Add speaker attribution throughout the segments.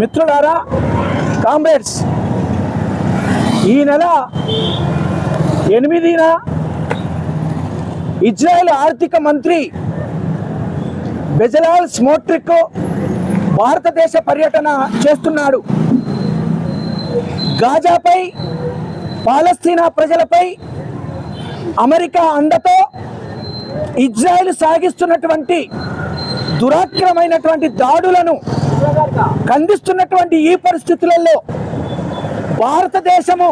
Speaker 1: మిత్రులారా కామ్రేడ్స్ ఈ నెల ఎనిమిదిన ఇజ్రాయెల్ ఆర్థిక మంత్రి బెజలాల్ స్మోట్రిక్ భారతదేశ పర్యటన చేస్తున్నాడు. గాజాపై పాలస్తీనా ప్రజలపై అమెరికా అండతో ఇజ్రాయెల్ సాగిస్తున్నటువంటి దురాక్రమైనటువంటి దాడులను ఖండిస్తున్నటువంటి ఈ పరిస్థితులలో భారతదేశము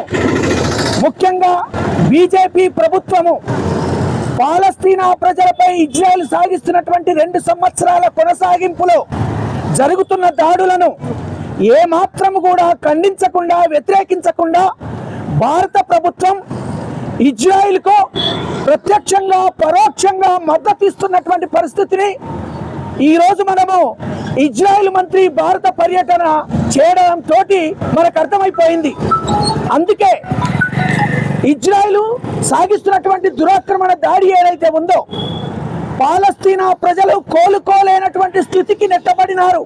Speaker 1: ముఖ్యంగా బీజేపీ ప్రభుత్వము పాలస్తీనా ప్రజలపై ఇజ్రాయెల్ సాగిస్తున్నటువంటి రెండు సంవత్సరాల కొనసాగింపులో జరుగుతున్న దాడులను ఏమాత్రం కూడా ఖండించకుండా వ్యతిరేకించకుండా భారత ప్రభుత్వం ఇజ్రాయిల్కు ప్రత్యక్షంగా పరోక్షంగా మద్దతు ఇస్తున్నటువంటి పరిస్థితిని ఈరోజు మనము ఇజ్రాయెల్ మంత్రి భారత పర్యటన చేయడంతో మనకు అర్థమైపోయింది. అందుకే ఇజ్రాయెల్ సాగిస్తున్నటువంటి దురాక్రమణ దాడి ఏదైతే ఉందో పాలస్తీనా ప్రజలు కోలుకోలేనటువంటి స్థితికి నెట్టబడినారు.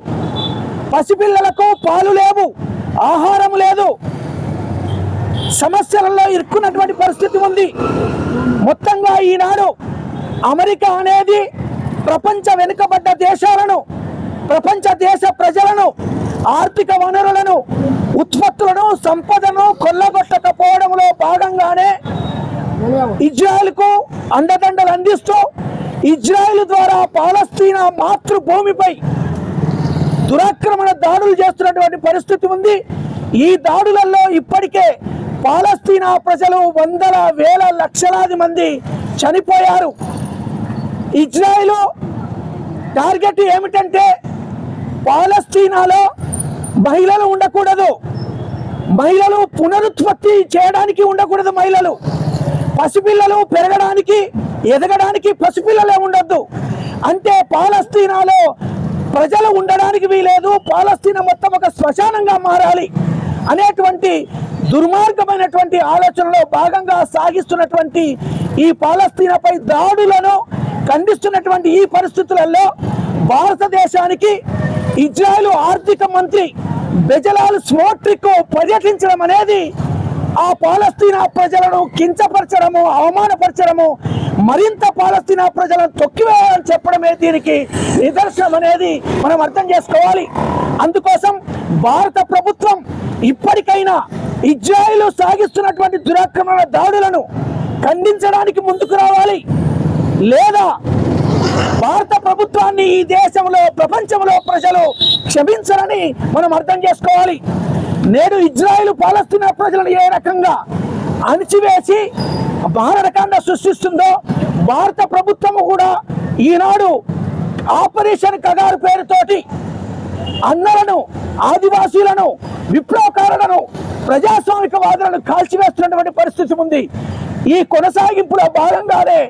Speaker 1: పసిపిల్లలకు పాలు లేవు ఆహారం లేదు. సమస్యలలో ఇరుక్కున్నటువంటి పరిస్థితి ఉంది. మొత్తంగా ఈనాడు అమెరికా అనేది ప్రపంచ వెనుకబడ్డ దేశాలను ప్రపంచ దేశ ప్రజలను ఆర్థిక వనరులను ఉత్పత్తులను సంపదను కొల్లగొట్టకపోవడంలో భాగంగానే ఇజ్రాయెల్కు అండదండలు అందిస్తూ ఇజ్రాయెల్ ద్వారా పాలస్తీనా మాతృభూమిపై దురాక్రమణ దాడులు చేస్తున్నటువంటి పరిస్థితి ఉంది. ఈ దాడులలో ఇప్పటికే పాలస్తీనా ప్రజలు వందల వేల లక్షలాది మంది చనిపోయారు. ఇజ్రాయెల్ టార్గెట్ ఏమిటంటే పాలస్తీనాలో మహిళలు ఉండకూడదు. మహిళలు పునరుత్పత్తి చేయడానికి ఉండకూడదు మహిళలు. పసిపిల్లలు పెరగడానికి ఎదగడానికి పసిపిల్లలే ఉండొద్దు. అంటే పాలస్తీనాలో ప్రజలు ఉండడానికి వీలేదు పాలస్తీనా మొత్తం ఒక శ్మశానంగా మారాలి అనేటువంటి దుర్మార్గమైనటువంటి ఆలోచనలో భాగంగా సాగిస్తున్నటువంటి ఈ పాలస్తీనాపై దాడులను ఖండిస్తున్నటువంటి ఈ పరిస్థితులలో భారతదేశానికి ఇజ్రాయెల్ ఆర్థిక మంత్రి బెజలాల్ స్మోట్రిక్ పర్యటించడం అనేది ఆ పాలస్తీనా ప్రజలను కించపరచడము అవమానపరచడము మరింత పాలస్తీనా ప్రజలను తొక్కివేయాలని చెప్పడమే దీనికి నిదర్శనం అనేది మనం అర్థం చేసుకోవాలి. అందుకోసం భారత ప్రభుత్వం ఇప్పటికైనా ఇజ్రాయిల్ సాగిస్తున్నటువంటి దురాక్రమణ దాడులను ఖండించడానికి ముందుకు రావాలి. లేదా భారత ప్రభుత్వాన్ని ఈ దేశంలో ప్రపంచంలో ప్రజలు క్షమించరని మనం అర్థం చేసుకోవాలి. నేడు ఇజ్రాయిల్ పాలస్తీనా ప్రజలను ఏ రకంగా అణిచివేసి మారణకాండ సృష్టిస్తుందో భారత ప్రభుత్వము కూడా ఈనాడు ఆపరేషన్ కగారు పేరుతోటి అన్నలను ఆదివాసీలను విప్లవకారులను ప్రజాస్వామిక ప్రజాస్వామికవాదులను కాల్చివేస్తున్నటువంటి పరిస్థితి ఉంది. ఈ కొనసాగింపులో భాగంగానే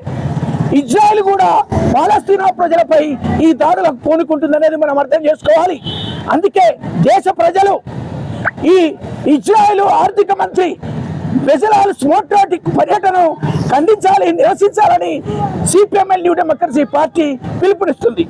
Speaker 1: ఇజ్రాయెల్ కూడా పాలస్తీనా ప్రజలపై ఈ దాడులకు పూనుకుంటుందనేది మనం అర్థం చేసుకోవాలి. అందుకే దేశ ప్రజలు ఈ ఇజ్రాయెల్ ఆర్థిక మంత్రి బెజలాల్ స్మోట్రాటిక్ పర్యటనను ఖండించాలి నిరసించాలని సిపిఎంఎల్ న్యూ డెమోక్రసీ పార్టీ పిలుపునిస్తుంది.